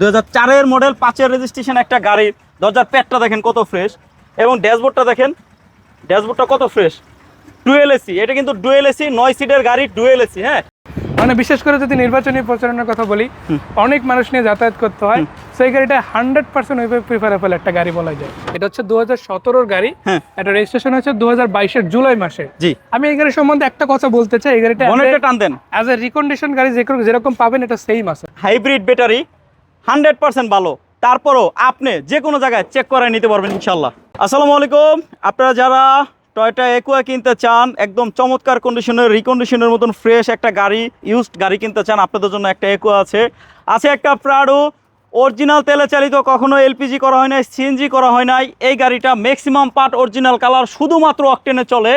দু হাজার চারের মডেল পাঁচের রেজিস্ট্রেশন একটা গাড়ির দরজার প্যাডটা দেখেন কত ফ্রেশ এবং ড্যাশবোর্ডটা দেখেন ড্যাশবোর্ডটা কত ফ্রেশ ডুয়েল এসি এটা কিন্তু ডুয়েল এসি নয় সিটের গাড়ি ডুয়েল এসি হ্যাঁ? মানে বিশেষ করে যদি নির্বাচনী প্রচারণার কথা বলি অনেক মানুষ নিয়ে যাতায়াত করতে হয়। সেই গাড়িটা হান্ড্রেড পার্সেন্ট ওইভাবে প্রিফারেবল একটা গাড়ি বলা যায়। এটা হচ্ছে দু হাজার গাড়ি। হ্যাঁ। এটা রেজিস্ট্রেশন হচ্ছে দু হাজার বাইশের জুলাই মাসে। জি। আমি এই গাড়ি সম্বন্ধে একটা কথা বলতে চাই। এই গাড়িটা বনেটটা টান দেন। অ্যাজ এ রিকন্ডিশন গাড়ি যেরকম যেরকম পাবেন এটা সেম আছে। হাইব্রিড ব্যাটারি হান্ড্রেড পার্সেন্ট ভালো। তারপরও আপনি যে কোনো জায়গায় চেক করে নিতে পারবেন ইনশাল্লাহ আসসালামু আলাইকুম। আপনারা যারা টয়টা একুয়া কিনতে চান, একদম চমৎকার কন্ডিশনের রিকন্ডিশনের মতন ফ্রেশ একটা গাড়ি ইউজড গাড়ি কিনতে চান, আপনাদের জন্য একটা একুয়া আছে। আছে একটা প্রাডো অরিজিনাল তেলে চালিত, কখনো এলপিজি করা হয় নাই সিএনজি করা হয় নাই। এই গাড়িটা ম্যাক্সিমাম পার্ট অরিজিনাল কালার শুধুমাত্র অকটেনে চলে।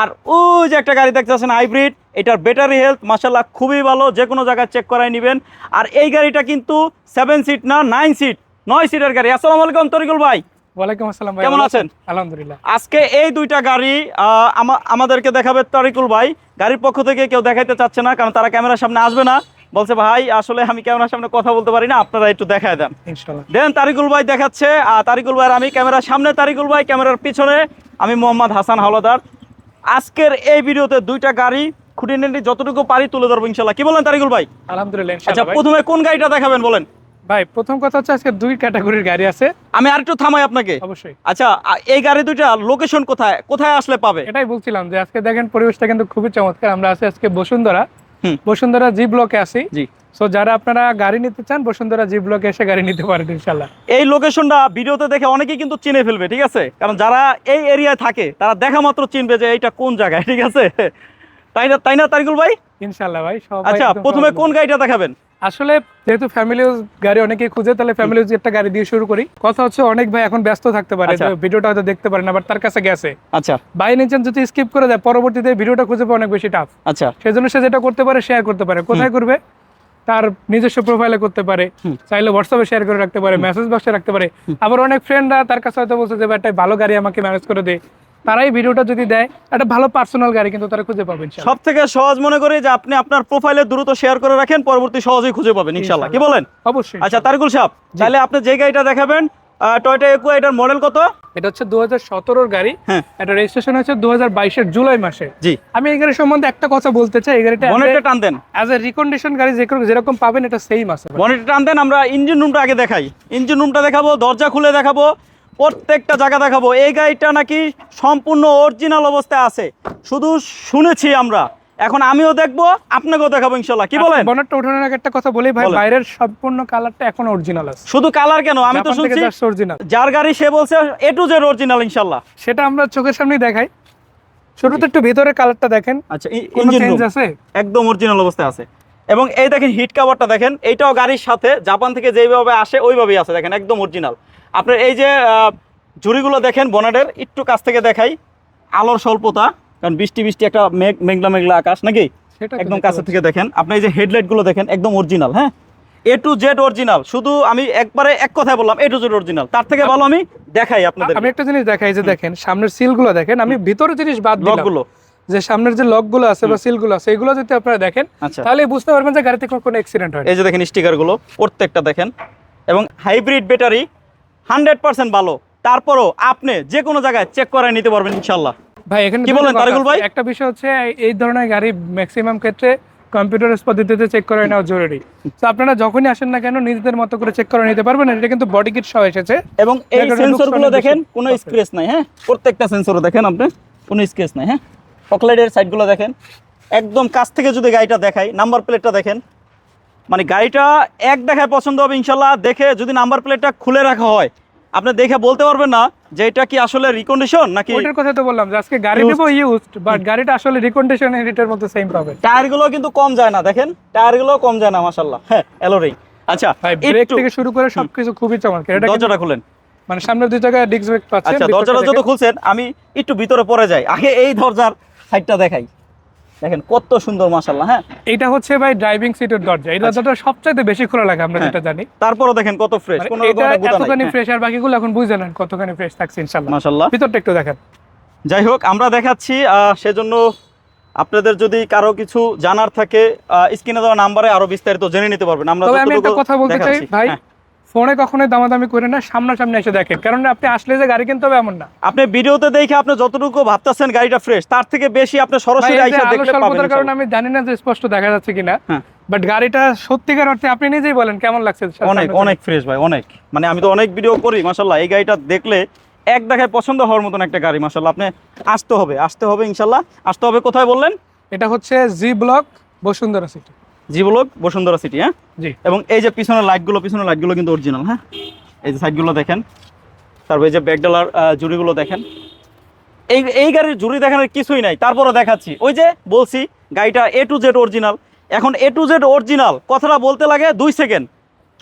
আর ওই যে একটা গাড়ি দেখতেছেন হাইব্রিড এটার ব্যাটারি হেলথ মাসাল্লাহ খুবই ভালো যে কোনো জায়গায় চেক করাই নেবেন। আর এই গাড়িটা কিন্তু সেভেন সিট না নাইন সিট নয় সিটের গাড়ি। আসসালামু আলাইকুম তরিকুল ভাই। ওয়ালাইকুম আসসালাম ভাই কেমন আছেন? আলহামদুলিল্লাহ। আজকে এই দুইটা গাড়ি আহ, আমাদেরকে দেখাবে তরিকুল ভাই। গাড়ির পক্ষ থেকে কেউ দেখাইতে চাচ্ছে না কারণ তারা ক্যামেরার সামনে আসবে না। বলছে ভাই আসলে আমি ক্যামেরার সামনে কথা বলতে পারি না আপনারা একটু দেখায় দেন। দেন তারিকুল ভাই দেখাচ্ছে আর তারিকুল ভাই আমি ক্যামেরার সামনে তারিকুল ভাই ক্যামেরার পিছনে আমি মোহাম্মদ হাসান হাওলাদার। আজকের এই ভিডিওতে দুইটা গাড়ি খুঁটিনাটি যতটুকু পারি তুলে ধরবো ইনশাল্লাহ কি বলেন তারিকুল ভাই? আলহামদুলিল্লাহ আচ্ছা প্রথমে কোন গাড়িটা দেখাবেন বলেন? ভাই প্রথম কথা হচ্ছে আজকে দুই ক্যাটাগরির গাড়ি আছে। আমি আরেকটু থামাই আপনাকে। অবশ্যই। আচ্ছা এই গাড়ি দুইটা লোকেশন কোথায়? কোথায় আসলে পাবে? এটাই বলছিলাম যে আজকে দেখেন পরিবেশটা কিন্তু খুবই চমৎকার। আমরা আছি আজকে বসুন্ধরা। বসুন্ধরা জি ব্লকে আছি। জি। সো যারা আপনারা গাড়ি নিতে চান বসুন্ধরা জি ব্লকে এসে গাড়ি নিতে পারেন ইনশাল্লাহ এই লোকেশনটা ভিডিওতে দেখে অনেকেই কিন্তু চিনে ফেলবে ঠিক আছে? কারণ যারা এই এরিয়ায় থাকে তারা দেখা মাত্র চিনবে যে এইটা কোন জায়গায় ঠিক আছে? তাই না তাই না তারিকুল ভাই? ভাই আচ্ছা প্রথমে কোন গাড়িটা দেখাবেন? আসলে যেহেতু ফ্যামিলি গাড়ি অনেকেই খুঁজে তাহলে ফ্যামিলি একটা গাড়ি দিয়ে শুরু করি। কথা হচ্ছে অনেক ভাই এখন ব্যস্ত থাকতে পারে আচ্ছা। ভিডিওটা হয়তো দেখতে পারে না বাট তার কাছে গেছে। আচ্ছা। বাই যদি স্কিপ করে দেয় পরবর্তীতে ভিডিওটা খুঁজে পাওয়া অনেক বেশি টাফ আচ্ছা। সেজন্য সে যেটা করতে পারে শেয়ার করতে পারে। কোথায় করবে? তার নিজস্ব প্রোফাইলে করতে পারে। চাইলে হোয়াটসঅ্যাপে শেয়ার করে রাখতে পারে মেসেজ বক্সে রাখতে পারে। আবার অনেক ফ্রেন্ডরা তার কাছে হয়তো বলছে যে ভাই, একটা ভালো গাড়ি আমাকে ম্যানেজ করে দে। তারাই ভিডিওটা যদি দেয় একটা ভালো পার্সোনাল গাড়ি কিন্তু তারা খুঁজে পাবেন সব থেকে সহজ মনে করি যে আপনি আপনার প্রোফাইলে দ্রুত শেয়ার করে রাখেন পরবর্তী সহজেই খুঁজে পাবেন ইনশাল্লাহ কি বলেন? অবশ্যই আচ্ছা তারিকুল সাহেব তাহলে আপনি যে গাড়িটা দেখাবেন টয়টা একুয়া এটার মডেল কত? এটা হচ্ছে দু হাজার গাড়ি। হ্যাঁ। এটা রেজিস্ট্রেশন হচ্ছে দু হাজার জুলাই মাসে। জি। আমি এই গাড়ি সম্বন্ধে একটা কথা বলতে চাই এই গাড়িটা বনেটটা টান দেন। অ্যাজ এ রিকন্ডিশন গাড়ি যেরকম পাবেন এটা সেম আছে। ভাই। টান দেন আমরা ইঞ্জিন রুমটা আগে দেখাই। ইঞ্জিন রুমটা দেখাবো দরজা খুলে দেখাবো প্রত্যেকটা জায়গা দেখাবো। এই গাড়িটা নাকি সম্পূর্ণ অরিজিনাল অবস্থায় আছে। শুধু শুনেছি আমরা। এখন আমিও দেখব আপনাকেও দেখাবো ইনশাল্লাহ। কি বলেন? বনেটটা ওঠানোর আগে একটা কথা বলি ভাই বাইরের সম্পূর্ণ কালারটা এখন অরিজিনাল আছে। শুধু কালার কেন? আমি তো শুনছি অরিজিনাল যার গাড়ি সে বলছে এ টু জেড অরিজিনাল ইনশাল্লাহ। সেটা আমরা চোখের সামনেই দেখাই। শুরুতে একটু ভিতরে কালারটা দেখেন। আচ্ছা ইঞ্জিন আছে? একদম অরিজিনাল অবস্থায় আছে। এবং এই দেখেন হিট কাভারটা দেখেন এইটাও গাড়ির সাথে জাপান থেকে যেভাবে আসে ওইভাবেই আছে। দেখেন একদম অরিজিনাল আপনার এই যে ঝুড়িগুলো দেখেন বনেটের একটু কাছ থেকে দেখাই। আলোর স্বল্পতা কারণ বৃষ্টি বৃষ্টি একটা মেঘ মেঘলা মেঘলা আকাশ নাকি? একদম কাছে থেকে দেখেন। আপনি এই যে হেডলাইটগুলো দেখেন একদম অরিজিনাল হ্যাঁ? এ টু জেড অরিজিনাল শুধু আমি একবারে এক কথায় বললাম এ টু জেড অরিজিনাল তার থেকে ভালো আমি দেখাই আপনাদের। আমি একটা জিনিস দেখাই যে দেখেন সামনের সিলগুলো দেখেন আমি ভিতরে জিনিস বাদ দিলাম। লকগুলো যে সামনের যে লকগুলো আছে বা সিলগুলো আছে এগুলো যদি আপনারা দেখেন আচ্ছা। তাহলে বুঝতে পারবেন যে গাড়িতে কোনো অ্যাক্সিডেন্ট হয় এই যে দেখেন স্টিকারগুলো প্রত্যেকটা দেখেন। এবং হাইব্রিড ব্যাটারি হান্ড্রেড পার্সেন্ট ভালো। তারপরও আপনি যে কোনো জায়গায় চেক করে নিতে পারবেন ইনশাল্লাহ ভাই এখানে কি বলেন তারিকুল ভাই? একটা বিষয় হচ্ছে এই- ধরনের গাড়ি ম্যাক্সিমাম ক্ষেত্রে কম্পিউটার পদ্ধতিতে চেক করে নেওয়া জরুরি। তো আপনারা যখনই আসেন না কেন নিজেদের মতো করে চেক করে নিতে পারবেন। এটা কিন্তু বডি কিট সহ এসেছে। এবং এই ব্যাটারি সেন্সরগুলো দেখেন কোনো। স্ক্রেচ নাই হ্যাঁ? প্রত্যেকটা সেন্সরও দেখেন আপনি কোনো স্ক্রেচ নাই হ্যাঁ? পকলেটের সাইডগুলো দেখেন। একদম কাছ থেকে যদি গাড়িটা দেখাই নাম্বার প্লেটটা দেখেন মানে গাড়িটা এক দেখায় পছন্দ হবে ইনশাল্লাহ। দেখে যদি নাম্বার প্লেটটা খুলে রাখা হয় আপনি দেখে বলতে পারবেন না যে এটা কি আসলে রিকন্ডিশন নাকি ওইটার কথা তো বললাম যে আজকে গাড়ি। নেব ইউজড বাট গাড়িটা আসলে রিকন্ডিশন এডিটের মধ্যে সেম পাবেন। টায়ারগুলো কিন্তু কম যায় না দেখেন। টায়ারগুলো কম যায় না মাশাল্লাহ হ্যাঁ এলোরেই আচ্ছা ভাই ব্রেক থেকে শুরু করে সবকিছু খুবই চমৎকার। এটা দরজাটা খুলেন। মানে সামনের দুই জায়গায় ডিস্ক ব্রেক পাচ্ছেন আচ্ছা দরজাটা যত। খুলছেন আমি একটু ভিতরে পড়ে যাই। আগে এই দরজার সাইডটা দেখাই। দেখেন কত সুন্দর মাশাল্লাহ হ্যাঁ? এটা হচ্ছে ভাই ড্রাইভিং সিটের দরজা। এই দরজাটা সবচাইতে বেশি খোলা লাগে আমরা আচ্ছা। হ্যাঁ। যেটা জানি। তারপরও দেখেন কত ফ্রেশ মানে কোনো রকম এতখানি ফ্রেশ আর বাকিগুলো এখন বুঝে নেন কতখানি ফ্রেশ থাকছে ইনশাল্লাহ মাশাল্লাহ ভিতরটা একটু দেখেন। যাই হোক আমরা দেখাচ্ছি আহ, সেজন্য আপনাদের যদি কারও কিছু জানার থাকে স্ক্রিনে দেওয়া নাম্বারে আরও বিস্তারিত জেনে নিতে পারবেন। আমরা আমি একটা কথা বলতে চাই ভাই হ্যাঁ, ফোনে কখনোই দামাদামি করে না সামনাসামনি এসে দেখেন। কারণ আপনি আসলে যে গাড়ি কিনতে হবে এমন না। আপনি ভিডিওতে দেখে আপনি যতটুকু ভাবতেছেন গাড়িটা ফ্রেশ তার থেকে বেশি আপনি সরাসরি আইসা দেখলে পাবেন কারণে। আমি জানি না যে স্পষ্ট দেখা যাচ্ছে কিনা হ্যাঁ। বাট গাড়িটা সত্যিকার অর্থে আপনি নিজেই বলেন কেমন লাগছে অনেক অনেক ফ্রেশ ভাই অনেক। মানে আমি তো অনেক ভিডিও করি মাশাল্লাহ এই গাড়িটা দেখলে এক দেখায় পছন্দ হওয়ার মতন একটা গাড়ি মাশাল্লাহ আপনি আসতে হবে আসতে হবে ইনশাল্লাহ আসতে হবে কোথায় বললেন? এটা হচ্ছে G block Bashundhara city G block Bashundhara city হ্যাঁ? জি। এবং এই যে পিছনের লাইটগুলো পিছনের লাইটগুলো কিন্তু অরিজিনাল হ্যাঁ? এই যে সাইডগুলো দেখেন তারপর এই যে ব্যাকডালার জুড়িগুলো দেখেন। এই এই গাড়ির জুড়ি দেখানোর কিছুই নাই তারপরে দেখাচ্ছি। ওই যে বলছি গাড়িটা এ টু জেড অরিজিনাল এখন এ টু জেড অরিজিনাল কথাটা বলতে লাগে দুই সেকেন্ড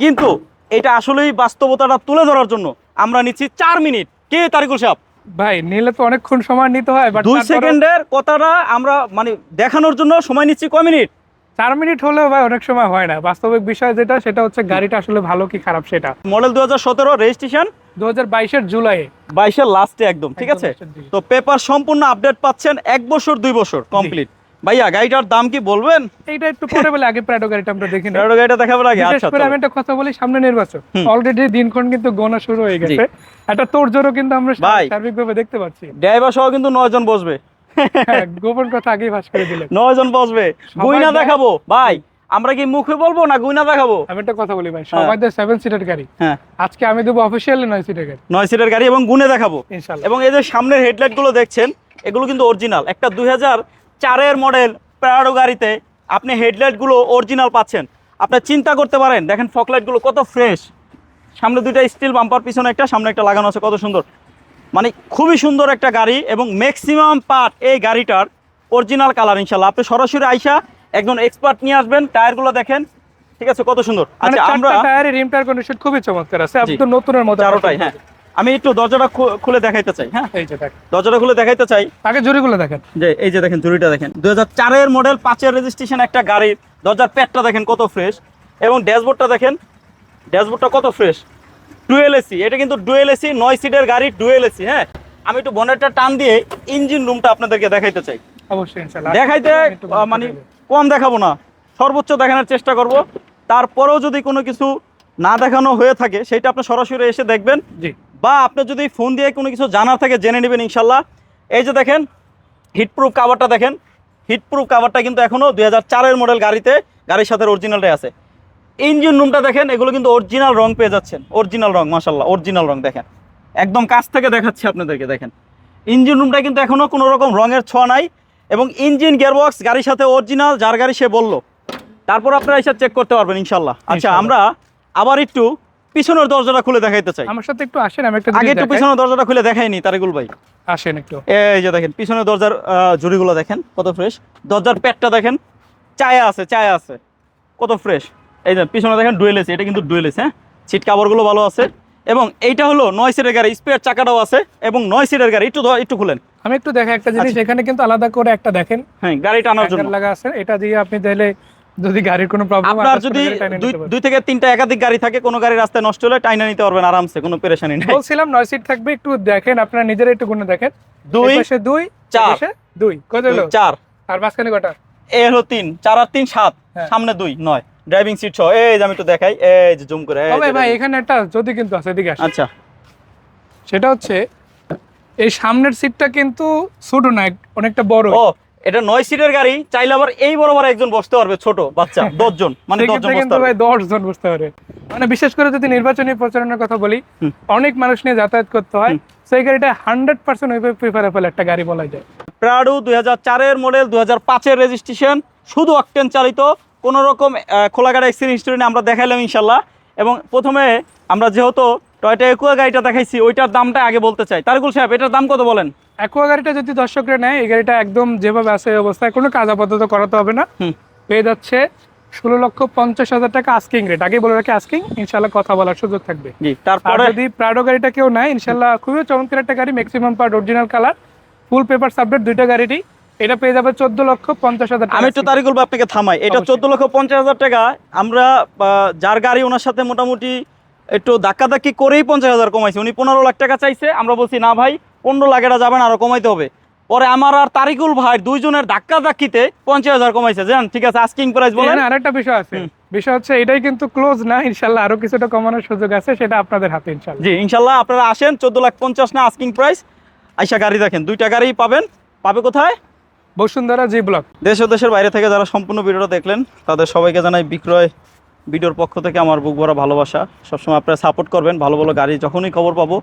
কিন্তু এটা আসলেই বাস্তবতাটা তুলে ধরার জন্য আমরা নিচ্ছি চার মিনিট। কে তারিকুল সাহেব? ভাই নিলে তো অনেকক্ষণ সময় নিতে হয় দুই সেকেন্ডের কথাটা আমরা মানে দেখানোর জন্য সময় নিচ্ছি ক মিনিট? চার মিনিট হলেও ভাই অনেক সময় হয় না। বাস্তবিক বিষয় যেটা সেটা হচ্ছে গাড়িটা আসলে ভালো কি খারাপ সেটা। মডেল দু রেজিস্ট্রেশন? দু হাজার জুলাই। বাইশের লাস্টে একদম ঠিক আছে? তো পেপার সম্পূর্ণ আপডেট পাচ্ছেন এক বছর দুই বছর কমপ্লিট। ভাইয়া গাড়িটার দাম কি বলবেন? এইটা একটু পরে বলে আগে প্রাডো গাড়িটা আমরা দেখি প্রাডো গাড়িটা আগে আচ্ছা করে আমি একটা কথা বলি সামনে নির্বাচন। অলরেডি দিনক্ষণ কিন্তু গোনা শুরু হয়ে গেছে। একটা তোড়জোড়ও কিন্তু আমরা। সার্বিকভাবে দেখতে পাচ্ছি। ড্রাইভার সহ কিন্তু নয় জন বসবে। গোপন কথা আগেই ফাঁস করে দিলেন। নয় জন বসবে। গুইনা দেখাবো। ভাই আমরা কি মুখে বলব না গুইনা দেখাবো? আমি একটা কথা বলি ভাই সবাই সেভেন সিটার গাড়ি। হ্যাঁ। আজকে আমি দেবো অফিসিয়ালি নয় সিটার গাড়ি। নয় সিটের গাড়ি এবং গুনে দেখাবো। ইনশাল্লাহ। এবং এই যে সামনের হেডলাইটগুলো দেখছেন এগুলো কিন্তু অরিজিনাল একটা দুই হাজার চারের মডেল প্রাডো গাড়িতে আপনি হেডলাইটগুলো অরিজিনাল পাচ্ছেন। আপনি চিন্তা করতে পারেন দেখেন ফকলাইটগুলো কত ফ্রেশ সামনে দুইটা স্টিল বাম্পার পিছনে একটা সামনে একটা লাগানো আছে কত সুন্দর। মানে খুবই সুন্দর একটা গাড়ি এবং ম্যাক্সিমাম পার্ট এই গাড়িটার অরিজিনাল কালার ইনশাল্লাহ আপনি সরাসরি আইসা একজন এক্সপার্ট নিয়ে আসবেন টায়ারগুলো দেখেন। ঠিক আছে কত সুন্দর। মানে আচ্ছা আমরা টায়ারের রিম টায়ার কন্ডিশন খুবই চমৎকার আছে। আপনি। তো নতুনের মতো চারোটাই হ্যাঁ। আমি একটু দরজাটা খুলে দেখাইতে চাই হ্যাঁ? এই যে দেখ। দরজাটা খুলে দেখাইতে চাই। আগে জুড়িগুলো দেখেন। যে এই যে দেখেন জুড়িটা দেখেন। দু হাজার চারের মডেল পাঁচের রেজিস্ট্রেশন একটা গাড়ির দরজার প্যাডটা দেখেন কত ফ্রেশ এবং ড্যাশবোর্ডটা দেখেন। ড্যাশবোর্ডটা কত ফ্রেশ ডুয়েল এসি এটা কিন্তু ডুয়েল এসি নয় সিটের গাড়ি ডুয়েল এসি হ্যাঁ? আমি একটু বনেটটা টান দিয়ে ইঞ্জিন রুমটা আপনাদেরকে দেখাইতে চাই। অবশ্যই দেখাইতে মানে কম দেখাবো না সর্বোচ্চ দেখানোর চেষ্টা করব। তারপরেও যদি কোনো কিছু না দেখানো হয়ে থাকে সেটা আপনি সরাসরি এসে দেখবেন। জি। বা আপনি যদি ফোন দিয়ে কোনো কিছু জানার থাকে জেনে নেবেন ইনশাল্লাহ এই যে দেখেন হিটপ্রুফ কাভারটা দেখেন। হিটপ্রুফ কাভারটা কিন্তু এখনও দুই হাজার চারের মডেল গাড়িতে গাড়ির সাথে অরিজিনালটাই আছে। ইঞ্জিন রুমটা দেখেন এগুলো কিন্তু অরিজিনাল রং পেয়ে যাচ্ছেন। অরিজিনাল রং মাসাল্লাহ অরিজিনাল রং দেখেন। একদম কাছ থেকে দেখাচ্ছি আপনাদেরকে দেখেন। ইঞ্জিন রুমটা কিন্তু এখনও কোনো রকম রঙের ছোঁয়া নাই এবং ইঞ্জিন গিয়ারবক্স গাড়ির সাথে অরিজিনাল যার গাড়ি সে বলল। তারপর আপনারা এসে চেক করতে পারবেন ইনশাল্লাহ আচ্ছা আমরা আবার একটু পিছনের দরজাটা খুলে দেখাইতে চাই। আমার সাথে একটু আসেন আমি একটা আগে একটু পিছনের দরজাটা খুলে দেখাইনি তারিকুল ভাই। আসেন একটু। এই যে দেখেন পিছনের দরজার জুড়িগুলো দেখেন কত ফ্রেশ দরজার প্যাডটা দেখেন চায়া আছে চায়া আছে কত ফ্রেশ এই যে পিছনে দেখেন ডুয়েল এসি এটা কিন্তু ডুয়েল এসি হ্যাঁ? সিট কাভারগুলো ভালো আছে। এবং এইটা হলো নয় সিটের গাড়ি স্পেয়ার চাকাটাও আছে এবং নয় সিটের গাড়ি একটু একটু খুলেন। আমি একটু দেখা একটা জিনিস আচ্ছা। এখানে কিন্তু আলাদা করে একটা দেখেন। হ্যাঁ গাড়ি টানার জন্য। লাগা আছে এটা দিয়ে আপনি চাইলে যদি গাড়ির কোনো প্রবলেম আপনার যদি দুই থেকে তিনটা একাধিক গাড়ি থাকে কোনো গাড়ি রাস্তায় নষ্ট হলে টাইনা নিতে পারবেন আরামসে কোনো পেরেশানি নেই। বলছিলাম নয় সিট থাকবে একটু দেখেন আপনারা নিজেরা একটু গুনে দেখেন। দুই পাশে দুই চার। পাশে দুই। কত হলো? চার। আর মাঝখানে কটা এ হলো তিন চার আর তিন সাত। হ্যাঁ। সামনে দুই নয়। ড্রাইভিং সিট সহ এই যে আমি একটু দেখাই এই যে জুম করে তবে ভাই এখানে একটা যদি কিন্তু আছে এদিকে আসে আচ্ছা। সেটা হচ্ছে এই সামনের সিটটা কিন্তু ছোট না অনেকটা বড়। ও এটা নয় সিটের গাড়ি চাইলে আবার এই বরাবর একজন বসতে পারবে ছোট বাচ্চা দশজন মানে দশজন বসতে পারবে। ভাই দশ জন বুঝতে পারে। মানে বিশেষ করে যদি নির্বাচনী প্রচারণার কথা বলি অনেক মানুষ নিয়ে যাতায়াত করতে হয় সেই গাড়িটা হান্ড্রেড পার্সেন্ট ওইভাবে প্রিফারেবল একটা গাড়ি বলা যায়। প্রাডু দুই হাজার চারের মডেল দুই হাজার পাঁচের রেজিস্ট্রেশন শুধু অকটেন চালিত কোনো রকম আহ, খোলা গাড়ি এক্সিডেন্ট হিস্টোরি আমরা দেখাইলাম ইনশাল্লাহ। এবং প্রথমে আমরা যেহেতু টয়টা একুয়া গাড়িটা দেখাইছি ওইটার দামটা আগে বলতে চাই। তারকুল সাহেব এটার দাম কত বলেন? একুয়া গাড়িটা যদি দর্শকরা নেয় এই গাড়িটা একদম যেভাবে আছে অবস্থায় কোনো কাজ আপাতত করাতে হবে না। পেয়ে যাচ্ছে ষোলো লক্ষ পঞ্চাশ হাজার টাকা আস্কিং রেট আগে বলে রাখি আস্কিং ইনশাল্লাহ কথা বলার সুযোগ থাকবে। তারপরে? যদি প্রাডো গাড়িটা কেউ নেয় ইনশাল্লাহ খুবই চমৎকার একটা গাড়ি maximum part original colour full paper subject দুইটা গাড়িটি এটা পেয়ে যাবে চোদ্দ লক্ষ পঞ্চাশ হাজার টাকা আমি একটু তারিকুল আপনাকে থামাই। এটা চোদ্দ লক্ষ পঞ্চাশ হাজার টাকা। আমরা যার গাড়ি ওনার সাথে মোটামুটি একটু ধাক্কাধাক্কি করেই পঞ্চাশ হাজার কমাইছে। উনি পনেরো লাখ টাকা চাইছে। আমরা বলছি না ভাই পনেরো লাখ এটা যাবেন আরও কমাইতে হবে। পরে আমার আর তারিকুল ভাই দুইজনের ধাক্কা ধাক্কিতে পঞ্চাশ হাজার কমাইছে। জান ঠিক আছে আস্কিং প্রাইস বলেন। আরেকটা বিষয় আছে। বিষয় হচ্ছে এটাই কিন্তু ক্লোজ না ইনশাল্লাহ আরও কিছুটা কমানোর সুযোগ আছে সেটা আপনাদের হাতে ইনশাল্লাহ। জি ইনশাল্লাহ আপনারা আসেন চোদ্দ লাখ পঞ্চাশ না আস্কিং প্রাইস আইসা গাড়ি দেখেন দুইটা গাড়ি পাবেন। পাবে কোথায়? Bashundhara G block. দেশ ও দেশের বাইরে থেকে যারা সম্পূর্ণ ভিডিওটা দেখলেন, তাদের সবাইকে জানাই বিক্রয় ভিডিওর পক্ষ থেকে আমার বুক ভরা ভালোবাসা। সবসময় আপনারা সাপোর্ট করবেন, ভালো ভালো গাড়ি যখনই খবর পাবো,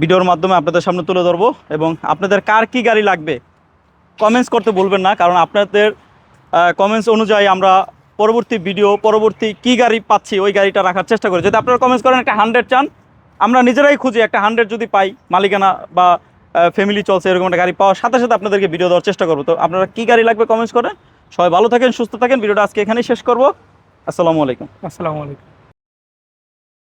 ভিডিওর মাধ্যমে আপনাদের সামনে তুলে ধরবো এবং আপনাদের কার কি গাড়ি লাগবে কমেন্টস করতে বলবেন না, কারণ আপনাদের কমেন্টস অনুযায়ী আমরা পরবর্তী ভিডিও পরবর্তী কি গাড়ি পাচ্ছি, ওই গাড়িটা রাখার চেষ্টা করি। যদি আপনারা কমেন্টস করেন একটা হান্ড্রেড চান, আমরা নিজেরাই খুঁজি একটা হান্ড্রেড যদি পাই, মালিকানা বা ফ্যামিলি চলছে, এরকম একটা গাড়ি পাওয়ার সাথে সাথে আপনাদেরকে ভিডিও দেওয়ার চেষ্টা করব। তো আপনারা কী গাড়ি লাগবে কমেন্টস করেন সবাই ভালো থাকেন, সুস্থ থাকেন। ভিডিওটা আজকে এখানেই শেষ করব। আসসালামু আলাইকুম। আসসালামু আলাইকুম।